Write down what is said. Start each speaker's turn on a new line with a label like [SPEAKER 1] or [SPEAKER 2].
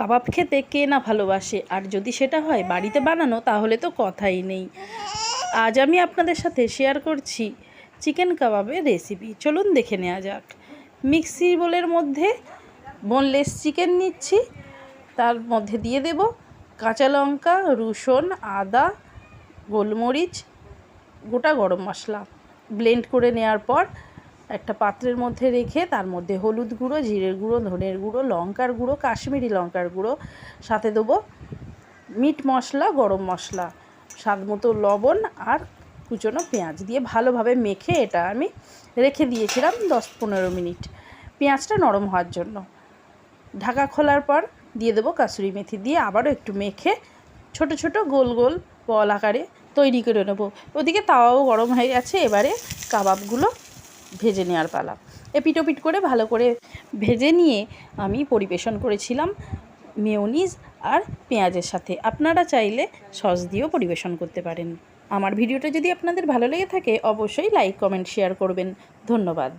[SPEAKER 1] কাবাব খেতে কে না ভালোবাসে? আর যদি সেটা হয় বাড়িতে বানানো, তাহলে তো কথাই নেই। আজ আমি আপনাদের সাথে শেয়ার করছি চিকেন কাবাবের রেসিপি চলুন দেখে নেওয়া যাক। মিক্সি বোলের মধ্যে বোনলেস চিকেন নিচ্ছি। তার মধ্যে দিয়ে দেব কাঁচা লঙ্কা, রসুন, আদা, গোলমরিচ, গোটা গরম মশলা। ব্লেন্ড করে নেওয়ার পর একটা পাত্রের মধ্যে রেখে তার মধ্যে হলুদ গুঁড়ো, জিরের গুঁড়ো, ধনের গুঁড়ো, লঙ্কার গুঁড়ো, কাশ্মীরি লঙ্কার গুঁড়ো, সাথে দেবো মিট মশলা, গরম মশলা, স্বাদ মতো লবণ আর কুচনো পেঁয়াজ দিয়ে ভালোভাবে মেখে এটা আমি রেখে দিয়েছিলাম দশ পনেরো মিনিট। পেঁয়াজটা নরম হওয়ার জন্য। ঢাকা খোলার পর দিয়ে দেবো কাসুরি মেথি দিয়ে আবারও একটু মেখে ছোট ছোট গোল গোল বল আকারে তৈরি করে নেব। ওদিকে তাওয়াও গরম হয়ে গেছে, এবারে কাবাবগুলো ভেজে নেওয়ার পালা। এপিটোপিট করে ভালো করে ভেজে নিয়ে আমি পরিবেশন করেছিলাম মেয়নিজ আর পেঁয়াজের সাথে। আপনারা চাইলে সস দিয়েও পরিবেশন করতে পারেন। আমার ভিডিওটা যদি আপনাদের ভালো লেগে থাকে, অবশ্যই লাইক, কমেন্ট, শেয়ার করবেন। ধন্যবাদ।